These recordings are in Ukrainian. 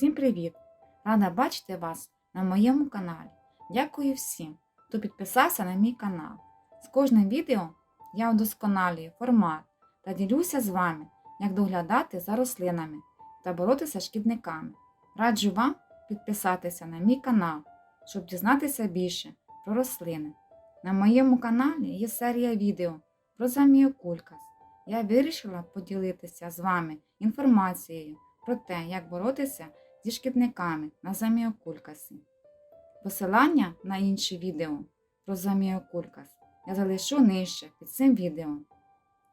Всім привіт! Рада бачити вас на моєму каналі. Дякую всім, хто підписався на мій канал. З кожним відео я удосконалюю формат та ділюся з вами, як доглядати за рослинами та боротися з шкідниками. Раджу вам підписатися на мій канал, щоб дізнатися більше про рослини. На моєму каналі є серія відео про заміокулькас. Я вирішила поділитися з вами інформацією про те, як боротися зі шкідниками на заміокулькаси. Посилання на інші відео про заміокулькас я залишу нижче під цим відео.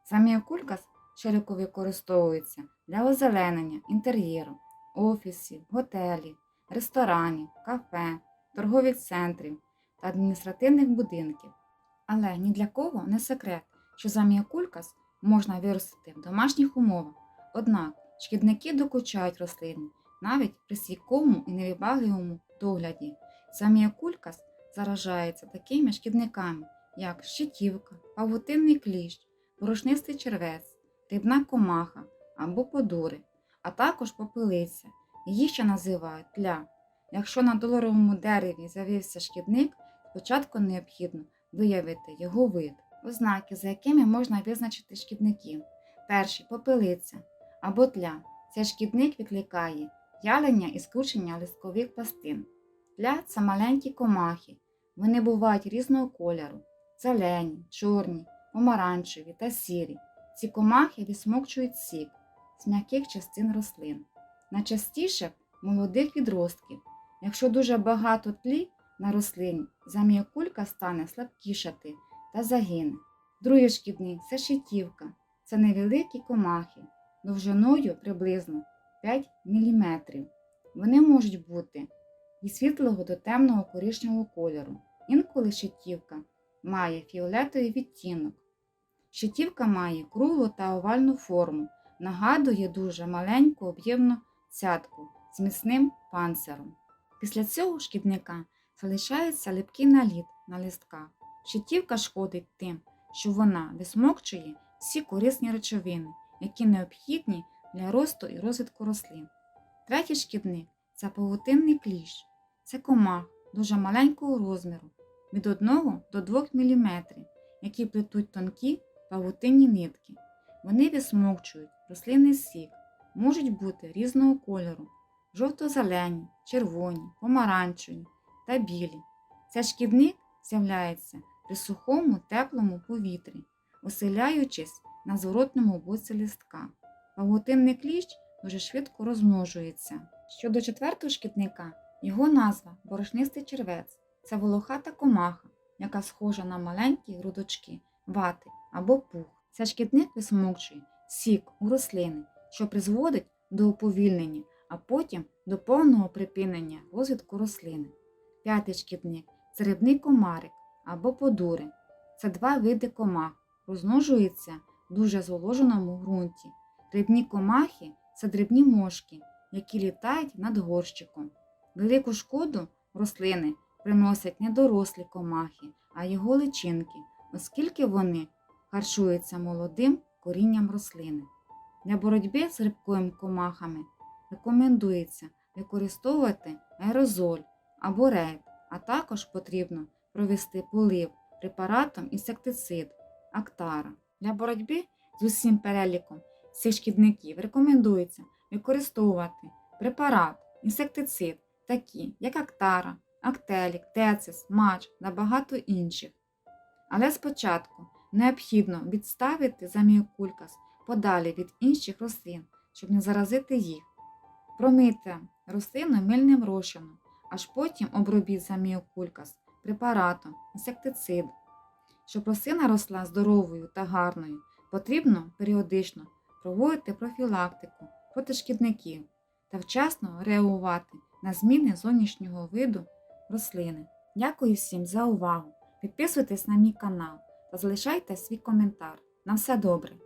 Заміокулькас широко використовується для озеленення інтер'єру, офісів, готелів, ресторанів, кафе, торгових центрів та адміністративних будинків. Але ні для кого не секрет, що заміокулькас можна виростити в домашніх умовах. Однак шкідники докучають рослині навіть при стійкому і невибагливому догляді. Заміокулькас заражається такими шкідниками, як щитівка, павутинний кліщ, порошнистий червець, рибна комаха або подури, а також попелиця. Її ще називають тля. Якщо на доларовому дереві з'явився шкідник, спочатку необхідно виявити його вид. Ознаки, за якими можна визначити шкідників. Перший попелиця або тля. Цей шкідник викликає ялення і скручення листкових пластин. Тля це маленькі комахи. Вони бувають різного кольору: зелені, чорні, помаранчеві та сірі. Ці комахи відсмокчують сік з м'яких частин рослин. Найчастіше молодих відростків. Якщо дуже багато тлі на рослині, заміокулька стане слабкішати та загине. Другий шкідник це щитівка. Це невеликі комахи довжиною приблизно 5 мм. Вони можуть бути від світлого до темного коричневого кольору. Інколи щитівка має фіолетовий відтінок. Щитівка має круглу та овальну форму, нагадує дуже маленьку об'ємну цятку з міцним панциром. Після цього шкідника залишається липкий наліт на листках. Щитівка шкодить тим, що вона висмокчує всі корисні речовини, які необхідні для росту і розвитку рослин. Третій шкідник це павутинний кліщ. Це комах дуже маленького розміру від 1 до 2 мм, які плетуть тонкі павутинні нитки. Вони висмокчують рослинний сік, можуть бути різного кольору жовто-зелені, червоні, помаранчеві та білі. Цей шкідник з'являється при сухому теплому повітрі, оселяючись на зворотному боці листка. Павутинний кліщ дуже швидко розмножується. Щодо четвертого шкідника, його назва борошнистий червець. Це волохата комаха, яка схожа на маленькі грудочки, вати або пух. Цей шкідник висмокчує сік у рослини, що призводить до уповільнення, а потім до повного припинення розвитку рослини. П'ятий шкідник це рибний комарик або подури. Це два види комах, розмножуються в дуже зволоженому ґрунті. Рибні комахи це дрібні мошки, які літають над горщиком. Велику шкоду рослини приносять не дорослі комахи, а його личинки, оскільки вони харчуються молодим корінням рослини. Для боротьби з грибковими комахами рекомендується використовувати аерозоль або рейд, а також потрібно провести полив препаратом інсектицид Актара. Для боротьби з усім переліком цих шкідників рекомендується використовувати препарат, інсектицид, такі як Актара, Актелік, Тецис, Мач та багато інших. Але спочатку необхідно відставити заміокулькас подалі від інших рослин, щоб не заразити їх. Промийте рослину мильним розчином, аж потім обробіть заміокулькас препаратом, інсектицид. Щоб рослина росла здоровою та гарною, потрібно періодично проводити профілактику проти шкідників та вчасно реагувати на зміни зовнішнього виду рослини. Дякую всім за увагу! Підписуйтесь на мій канал та залишайте свій коментар. На все добре!